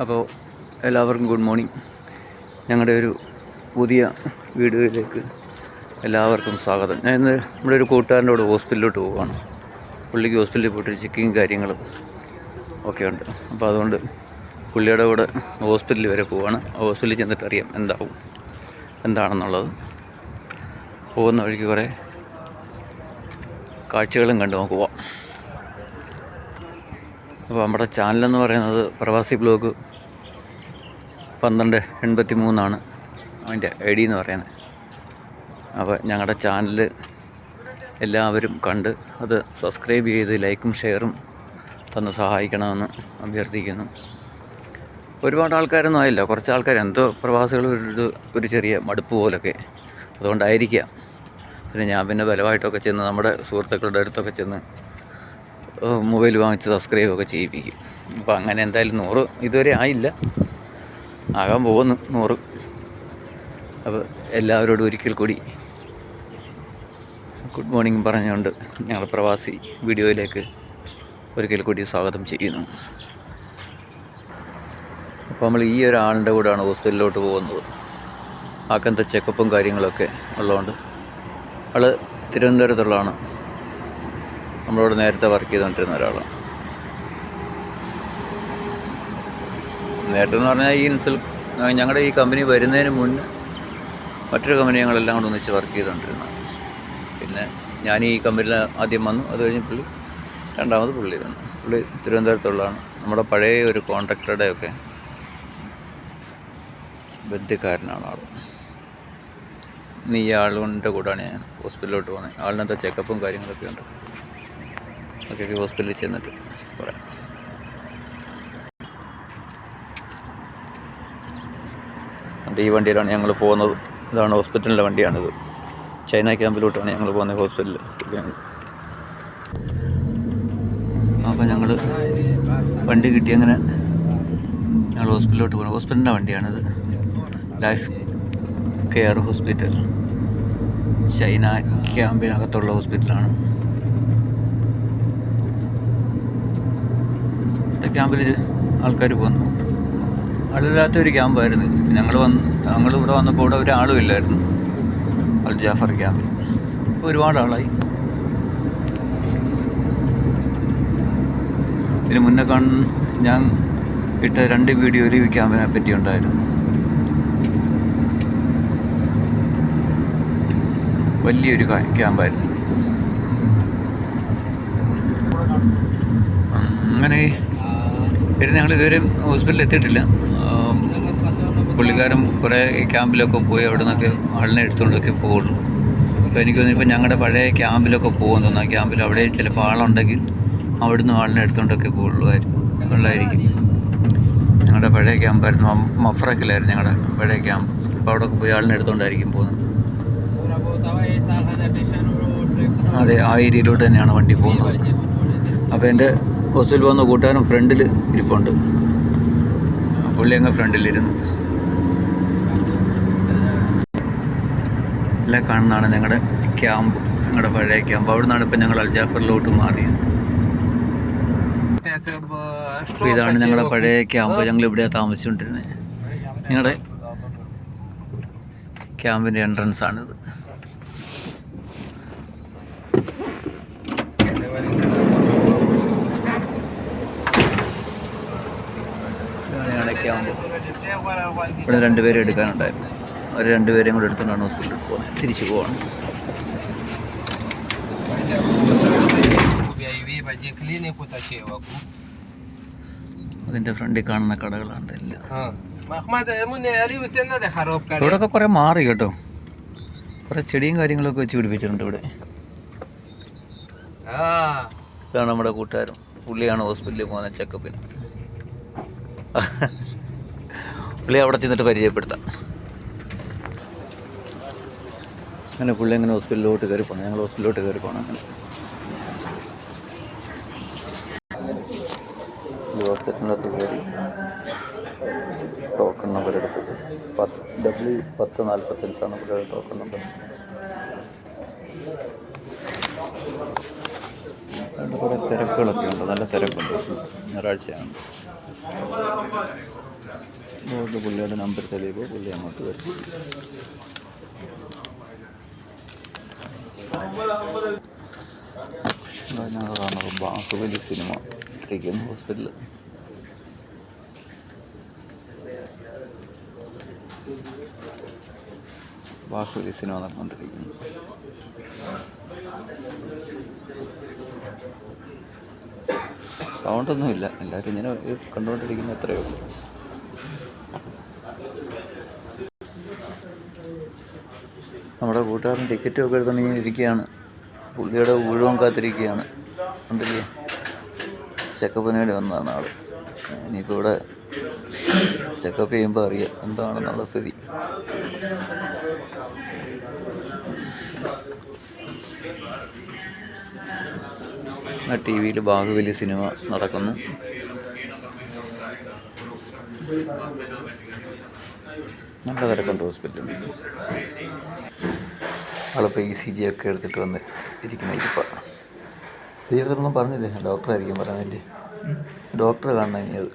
അപ്പോൾ എല്ലാവർക്കും good morning. ഞങ്ങളുടെ ഒരു പുതിയ വീഡിയോയിലേക്ക് എല്ലാവർക്കും സ്വാഗതം. ഞാൻ ഇന്ന് നമ്മുടെ ഒരു കൂട്ടുകാരന്റെ കൂടെ ഹോസ്പിറ്റലിലോട്ട് പോവുകയാണ്. പുള്ളിക്ക് ഹോസ്പിറ്റലിൽ പോയിട്ട് ചെക്കിങ് കാര്യങ്ങളും ഒക്കെ ഉണ്ട്. അപ്പോൾ അതുകൊണ്ട് പുള്ളിയുടെ കൂടെ ഹോസ്പിറ്റലിൽ വരെ പോവുകയാണ് ഹോസ്പിറ്റലിൽ ചെന്നിട്ട് അറിയാം എന്താവും എന്താണെന്നുള്ളത്. പോകുന്ന വഴിക്ക് കുറേ കാഴ്ചകളും കണ്ടു. നോക്കുക അപ്പോൾ നമ്മുടെ ചാനലെന്ന് പറയുന്നത് പ്രവാസി ബ്ലോഗ് പന്ത്രണ്ട് എൺപത്തി മൂന്നാണ് അതിന്റെ ഐ ഡി എന്ന് പറയുന്നത്. അപ്പോൾ ഞങ്ങളുടെ ചാനൽ എല്ലാവരും കണ്ട് അത് സബ്സ്ക്രൈബ് ചെയ്ത് ലൈക്കും ഷെയറും തന്ന് സഹായിക്കണമെന്ന് അഭ്യർത്ഥിക്കുന്നു. ഒരുപാട് ആൾക്കാരൊന്നും ആയില്ല. കുറച്ച് ആൾക്കാർ എന്തോ പ്രവാസികൾ ഒരു ഒരു ചെറിയ മടുപ്പ് പോലൊക്കെ അതുകൊണ്ടായിരിക്കാം. പിന്നെ ഞാൻ പിന്നെ ബലമായിട്ടൊക്കെ ചെന്ന് നമ്മുടെ സുഹൃത്തുക്കളുടെ അടുത്തൊക്കെ ചെന്ന് മൊബൈൽ വാങ്ങിച്ച് സബ്സ്ക്രൈബ് ഒക്കെ ചെയ്യിപ്പിക്കും. അപ്പോൾ അങ്ങനെ എന്തായാലും നൂറ് ഇതുവരെ ആയില്ല. ആകാൻ പോകുന്നു നൂറ്. അപ്പോൾ എല്ലാവരോടും ഒരിക്കൽ കൂടി ഗുഡ് മോർണിംഗ് പറഞ്ഞുകൊണ്ട് ഞങ്ങൾ പ്രവാസി വീഡിയോയിലേക്ക് ഒരിക്കൽ കൂടി സ്വാഗതം ചെയ്യുന്നു. അപ്പോൾ നമ്മൾ ഈ ഒരാളിന്റെ കൂടെയാണ് ഹോസ്പിറ്റലിലോട്ട് പോകുന്നത്. ആക്കത്തെ ചെക്കപ്പും കാര്യങ്ങളൊക്കെ ഉള്ളതുകൊണ്ട് ആൾ തിരുവനന്തപുരത്തുള്ളതാണ്. നമ്മളോട് നേരത്തെ വർക്ക് ചെയ്തുകൊണ്ടിരുന്ന ഒരാളാണ്. നേരത്തെ എന്ന് പറഞ്ഞാൽ ഈ ഇൻസൽ ഞങ്ങളുടെ ഈ കമ്പനി വരുന്നതിന് മുന്നേ മറ്റൊരു കമ്പനി ഞങ്ങളെല്ലാം കൂടെ ഒന്നിച്ച് വർക്ക് ചെയ്തുകൊണ്ടിരുന്നത് പിന്നെ ഞാൻ ഈ കമ്പനിയിൽ ആദ്യം വന്നു അത് കഴിഞ്ഞ് പുള്ളി രണ്ടാമത് പുള്ളി വന്നു. പുള്ളി തിരുവനന്തപുരത്തുള്ളതാണ്. നമ്മുടെ പഴയ ഒരു കോൺട്രാക്ടറുടെ ഒക്കെ ബന്ധുക്കാരനാണ് ആൾ ഇന്ന് ഈ ആളുകളുടെ കൂടെയാണ് ഞാൻ ഹോസ്പിറ്റലിലോട്ട് പോകുന്നത്. ആളിനകത്ത് ചെക്കപ്പും കാര്യങ്ങളൊക്കെ ഉണ്ട്? ഒക്കെ ഹോസ്പിറ്റലിൽ ചെന്നിട്ട് പറയാം. ഈ വണ്ടിയിലാണ് ഞങ്ങൾ പോകുന്നത്. ഇതാണ് ഹോസ്പിറ്റലിന്റെ വണ്ടിയാണിത്. ചൈന ക്യാമ്പിലോട്ടാണ് ഞങ്ങൾ പോകുന്നത് ഹോസ്പിറ്റലിൽ. അപ്പോൾ ഞങ്ങൾ വണ്ടി കിട്ടി അങ്ങനെ ഞങ്ങൾ ഹോസ്പിറ്റലിലോട്ട് പോകുന്നത് ഹോസ്പിറ്റലിന്റെ വണ്ടിയാണിത്. Life care hospital. ചൈന ക്യാമ്പിനകത്തുള്ള ഹോസ്പിറ്റലാണ്. ക്യാമ്പിൽ ആൾക്കാർ പോന്നു. ആളില്ലാത്ത ഒരു ക്യാമ്പായിരുന്നു ഞങ്ങൾ വന്ന് ഞങ്ങൾ ഇവിടെ വന്നപ്പോൾ ഇവിടെ ഒരാളും ഇല്ലായിരുന്നു. അൽ ജാഫർ ക്യാമ്പിൽ ഇപ്പോൾ ഒരുപാട് ആളായി. ഇതിന് മുന്നേ കാണാൻ ഞാൻ ഇട്ട രണ്ട് വീഡിയോ ഒരു ക്യാമ്പിനെ പറ്റി ഉണ്ടായിരുന്നു. വലിയൊരു ക്യാമ്പായിരുന്നു. അങ്ങനെ പിന്നെ ഞങ്ങൾ ഹോസ്പിറ്റലിൽ എത്തിയിട്ടില്ല. പുള്ളിക്കാരൻ കുറേ ക്യാമ്പിലൊക്കെ പോയി അവിടെ നിന്നൊക്കെ ആളിനെ എടുത്തുകൊണ്ടൊക്കെ പോകുള്ളൂ അപ്പോൾ എനിക്ക് തോന്നിയപ്പോൾ ഞങ്ങളുടെ പഴയ ക്യാമ്പിലൊക്കെ പോകുമെന്ന് തോന്നുന്നു. ആ ക്യാമ്പിൽ അവിടെ ചിലപ്പോൾ ആളുണ്ടെങ്കിൽ അവിടുന്ന് ആളിനെ എടുത്തുകൊണ്ടൊക്കെ പോകുള്ളുമായിരിക്കും ഉള്ളായിരിക്കും ഞങ്ങളുടെ പഴയ ക്യാമ്പായിരുന്നു മഫ്രക്കിലായിരുന്നു ഞങ്ങളുടെ പഴയ ക്യാമ്പ്. അപ്പോൾ അവിടെ പോയി ആളിനെ എടുത്തുകൊണ്ടായിരിക്കും പോകുന്നത്. അതെ ആ ഏരിയയിലോട്ട് തന്നെയാണ് വണ്ടി പോകുന്നത്. അപ്പോൾ എന്റെ ഹോസ്റ്റലിൽ വന്ന കൂട്ടുകാരൻ ഫ്രണ്ടിൽ ഇരിപ്പുണ്ട്. പുള്ളി അങ്ങ് ഫ്രണ്ടിലിരുന്നു. എല്ലാം കാണുന്നതാണ് ഞങ്ങളുടെ ക്യാമ്പ് ഞങ്ങളുടെ പഴയ ക്യാമ്പ്. അവിടെ നിന്നാണ് ഇപ്പം ഞങ്ങൾ അൽജാഫറിലോട്ട് മാറിയത്. ഇതാണ് ഞങ്ങളുടെ പഴയ ക്യാമ്പ്. ഞങ്ങൾ ഇവിടെ താമസിച്ചുകൊണ്ടിരുന്നത്. ഞങ്ങളുടെ ക്യാമ്പിന്റെ എൻട്രൻസ് ആണിത് ഞങ്ങളുടെ ക്യാമ്പ് ഇവിടെ രണ്ടുപേരെ എടുക്കാനുണ്ടായിരുന്നു അവർ രണ്ടുപേരെയും കൂടെ എടുത്തുകൊണ്ടാണ് ഹോസ്പിറ്റലിൽ പോകുന്നത് തിരിച്ചു പോവാണ്. അതിന്റെ ഫ്രണ്ടിൽ കാണുന്ന കടകളാണ് ഇതെല്ലാം. ഇവിടെയൊക്കെ കുറേ മാറി കേട്ടോ. കുറേ ചെടിയും കാര്യങ്ങളൊക്കെ വെച്ച് പിടിപ്പിച്ചിട്ടുണ്ട് ഇവിടെ. ഇതാണ് നമ്മുടെ കൂട്ടുകാരൻ. പുള്ളിയാണ് ഹോസ്പിറ്റലിൽ പോകുന്ന ചെക്കപ്പിന് പുള്ളി അവിടെ ചെന്നിട്ട് പരിചയപ്പെടുത്താം. അങ്ങനെ പുള്ളി അങ്ങനെ ഹോസ്പിറ്റലിലോട്ട് കയറി പോകണം ഞങ്ങൾ ഹോസ്പിറ്റലിലോട്ട് കയറി പോകണം അങ്ങനെ. ഹോസ്പിറ്റലിനകത്ത് കയറി ടോക്കൺ നമ്പർ എടുത്തത്. പത്ത് ഡബ്ല്യു പത്ത് നാൽപ്പത്തഞ്ചാണ് പുള്ളിയുടെ ടോക്കൺ നമ്പർ. കുറേ തിരക്കുകളൊക്കെ ഉണ്ട്. നല്ല തിരക്കുണ്ട്. ഞായറാഴ്ചയാണ് ബോർഡ് പുള്ളിയുടെ നമ്പർ തെളിയുമ്പോൾ പുള്ളി അങ്ങോട്ട് വരും. കാണുന്നത് ബാഹുബലി സിനിമ ഇരിക്കുന്നു ഹോസ്പിറ്റൽ ബാഹുബലി സിനിമ നടന്നുകൊണ്ടിരിക്കുന്നു. സൗണ്ടൊന്നുമില്ല എല്ലാവരും ഇങ്ങനെ കണ്ടുകൊണ്ടിരിക്കുന്ന എത്രയേ നമ്മുടെ കൂട്ടുകാരൻ ടിക്കറ്റ് ഒക്കെ എടുത്തു ഇരിക്കുകയാണ് പുള്ളിയുടെ ഊഴവും കാത്തിരിക്കുകയാണ് ഉണ്ടല്ലേ ചെക്കപ്പിന് വേണ്ടി വന്നതാണ് ആൾ. ഇനിയിപ്പോൾ ഇവിടെ ചെക്കപ്പ് ചെയ്യുമ്പോൾ അറിയാം എന്താണെന്നുള്ള സ്ഥിതി. ടി വിയിൽ ബാഹുബലി സിനിമ നടക്കുന്നു. നല്ല തിരക്കുണ്ട് ഹോസ്പിറ്റലിൽ. ആളിപ്പോൾ ഇ സി ജി ഒക്കെ എടുത്തിട്ട് വന്ന് ഇരിക്കുന്ന ഇരിപ്പ. സീരിയസൊന്നും പറഞ്ഞില്ലേ? ഡോക്ടറായിരിക്കും പറയുന്നതിന്റെ ഡോക്ടറെ കാണണം ഇനി അത്.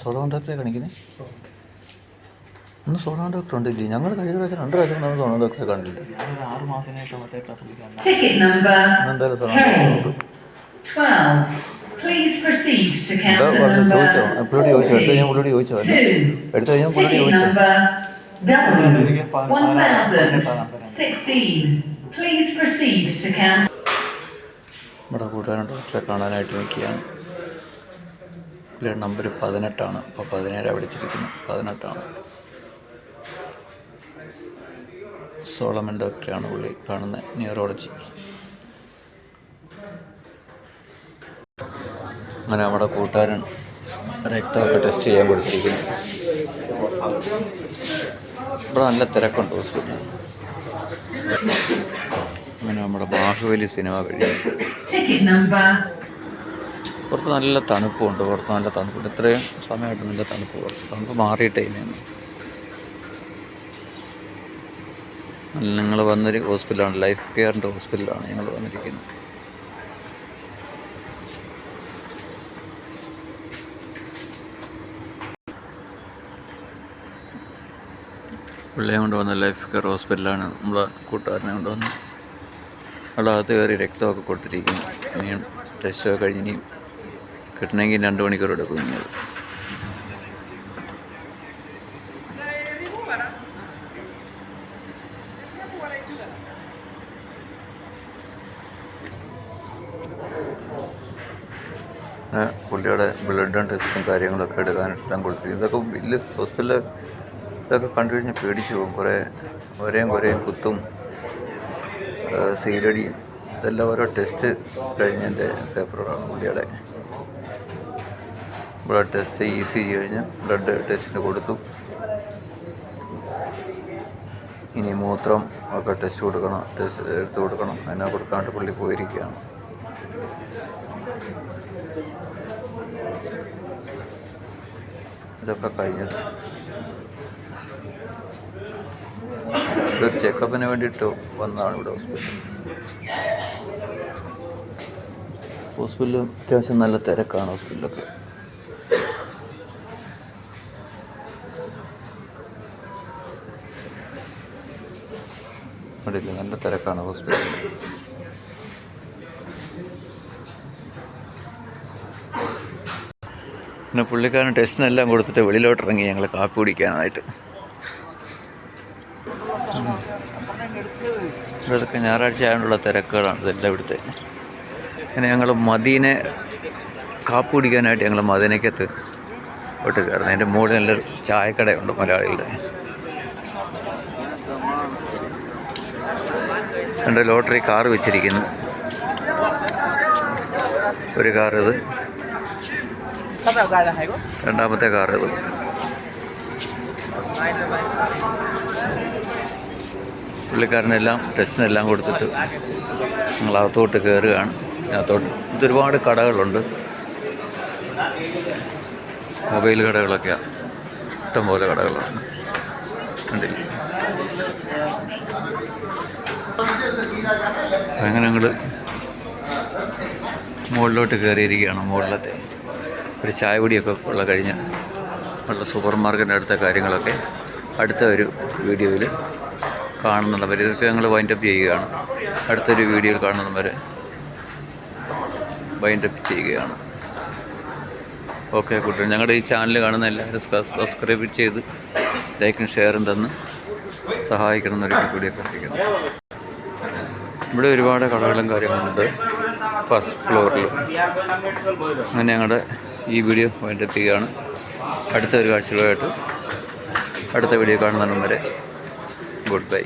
സോളോൺ ഡോക്ടറെ കാണിക്കുന്നത് ഒന്ന് സോളോൺ ഡോക്ടർ ഉണ്ടില്ലേ? ഞങ്ങൾ കഴിഞ്ഞ പ്രാവശ്യം രണ്ട് പ്രാവശ്യം നമ്മൾ സോളോൺ ഡോക്ടറെ number എന്തായാലും സോളോൺ ഡോക്ടർ എന്താ പറഞ്ഞു ചോദിച്ചോ? പുള്ളിയോട് ചോദിച്ചോ? എടുത്തു കഴിഞ്ഞാൽ പുള്ളിയോട് ചോദിച്ചോ? അല്ല? എടുത്തു കഴിഞ്ഞാൽ പുള്ളിയോട് ചോദിച്ചോ? number W എനിക്ക് പ- പതിനാറ് പതിനെട്ടാം number 1016. Please proceed to counter. നമ്മുടെ കൂട്ടുകാരൻ ഡോക്ടറെ കാണാനായിട്ട് നിൽക്കുകയാണ്. പുള്ളിയുടെ നമ്പർ പതിനെട്ടാണ്. അപ്പോൾ പതിനേഴാണ് വിളിച്ചിരിക്കുന്നത്. പതിനെട്ടാണ്. സോളമൻ ഡോക്ടറെയാണ് പുള്ളി കാണുന്നത്. ന്യൂറോളജി അങ്ങനെ നമ്മുടെ കൂട്ടുകാരൻ രക്തമൊക്കെ ടെസ്റ്റ് ചെയ്യാൻ കൊടുത്തിരിക്കുന്നു. ഇവിടെ നല്ല തിരക്കുണ്ട് ഹോസ്പിറ്റലിൽ അങ്ങനെ നമ്മുടെ ബാഹുബലി സിനിമ കഴിഞ്ഞു പുറത്ത് നല്ല തണുപ്പുണ്ട് പുറത്ത് നല്ല തണുപ്പുണ്ട് ഇത്രയും സമയമായിട്ട് നല്ല തണുപ്പ് പുറത്ത്. തണുപ്പ് മാറിയിട്ടേ ഞാൻ നിങ്ങൾ വന്നൊരു ഹോസ്പിറ്റലാണ് ലൈഫ് കെയറിന്റെ ഹോസ്പിറ്റലാണ് ഞങ്ങൾ വന്നിരിക്കുന്നത്. പിള്ളയെ കൊണ്ടുവന്ന ലൈഫ് കെയർ ഹോസ്പിറ്റലാണ് നമ്മളെ കൂട്ടുകാരനെ കൊണ്ടുവന്ന് അവിടെ അകത്ത് കയറി രക്തമൊക്കെ കൊടുത്തിരിക്കുന്നു. ഇനിയും ടെസ്റ്റൊക്കെ കഴിഞ്ഞ് ഇനിയും കിട്ടണമെങ്കിൽ രണ്ട് മണിക്കൂർ എടുക്കും ഇനി അത് പുള്ളിയുടെ ബ്ലഡും ടെസ്റ്റും കാര്യങ്ങളൊക്കെ എടുക്കാനെല്ലാം കൊടുത്തിരിക്കും ഇതൊക്കെ ബില്ല് ഹോസ്പിറ്റലിൽ ഇതൊക്കെ കണ്ടു കഴിഞ്ഞാൽ പേടിച്ചു പോകും. കുറേ ഒരേം കുറേയും കുത്തും സീലടിയും ഇതെല്ലാം ഓരോ ടെസ്റ്റ് കഴിഞ്ഞതിന്റെ പേപ്പറാണ് പുള്ളിയുടെ. Blood test E C G കഴിഞ്ഞ് ബ്ലഡ് ടെസ്റ്റിന് കൊടുത്തു. ഇനി മൂത്രം ഒക്കെ ടെസ്റ്റ് കൊടുക്കണം ടെസ്റ്റ് എടുത്ത് കൊടുക്കണം. അതിനെ കൊടുക്കാണ്ട് പുള്ളി പോയിരിക്കുകയാണ്. ഇതൊക്കെ കഴിഞ്ഞത് ഇതൊരു ചെക്കപ്പിന് വേണ്ടിയിട്ട് വന്നതാണ് ഇവിടെ ഹോസ്പിറ്റൽ ഹോസ്പിറ്റലിൽ അത്യാവശ്യം നല്ല തിരക്കാണ് ഹോസ്പിറ്റലൊക്കെ. ഇവിടെ ഇല്ല നല്ല തിരക്കാണ് ഹോസ്പിറ്റലിൽ പിന്നെ പുള്ളിക്കാരൻ ടെസ്റ്റിനെല്ലാം കൊടുത്തിട്ട് വെളിയിലോട്ട് ഇറങ്ങി ഞങ്ങൾ കാപ്പി കുടിക്കാനായിട്ട്. ഇതൊക്കെ ഞായറാഴ്ച ആയതുകൊണ്ടുള്ള തിരക്കുകളാണ് ഇതെല്ലാം ഇവിടുത്തെ. പിന്നെ ഞങ്ങൾ മദീനെ കാപ്പ് കുടിക്കാനായിട്ട് ഞങ്ങൾ മദീനയ്ക്കത്ത് ഇട്ട് കയറുന്നത് അതിന്റെ മുകളിൽ നല്ലൊരു ചായക്കടയുണ്ട് മലയാളികളുടെ. രണ്ട് ലോട്ടറി കാർ വെച്ചിരിക്കുന്നു. ഒരു കാർ ഇത്. രണ്ടാമത്തെ കാർ ഇത്. പുള്ളിക്കാരനെല്ലാം ടെസ്റ്റിനെല്ലാം കൊടുത്തിട്ട് ഞങ്ങൾ അകത്തോട്ട് കയറുകയാണ്. അകത്തോട്ട് ഇതൊരുപാട് കടകളുണ്ട്. മൊബൈൽ കടകളൊക്കെയാണ് ഇഷ്ടംപോലെ കടകളാണ്. കണ്ടില്ല? അങ്ങനെ ഞങ്ങൾ മുകളിലോട്ട് കയറിയിരിക്കുകയാണ് മുകളിലത്തെ ഒരു ചായ പൊടിയൊക്കെ ഉള്ള കഴിഞ്ഞ് ഉള്ള സൂപ്പർ മാർക്കറ്റിന്റെ അടുത്ത കാര്യങ്ങളൊക്കെ അടുത്ത ഒരു വീഡിയോയിൽ കാണുന്നുള്ളവർ ഇതൊക്കെ ഞങ്ങൾ വൈൻഡപ്പ് ചെയ്യുകയാണ്. അടുത്തൊരു വീഡിയോയിൽ കാണുന്നവരെ വൈൻഡപ്പ് ചെയ്യുകയാണ്. ഓക്കെ കൂട്ടുകാർ ഞങ്ങളുടെ ഈ ചാനൽ കാണുന്ന എല്ലാവരും സബ്സ്ക്രൈബ് ചെയ്ത് ലൈക്കും ഷെയറും തന്ന് സഹായിക്കണം എന്നൊരിക്കൽ കൂടി അറിയിക്കണം ഇവിടെ ഒരുപാട് കടകളും കാര്യങ്ങളുണ്ട്. ഫസ്റ്റ് ഫ്ലോറിൽ അങ്ങനെ ഞങ്ങളുടെ ഈ വീഡിയോ വൈൻഡപ്പ് ചെയ്യുകയാണ്. അടുത്ത ഒരു കാഴ്ചകളുമായിട്ട് അടുത്ത വീഡിയോ കാണുന്നതിനും വരെ. Good bye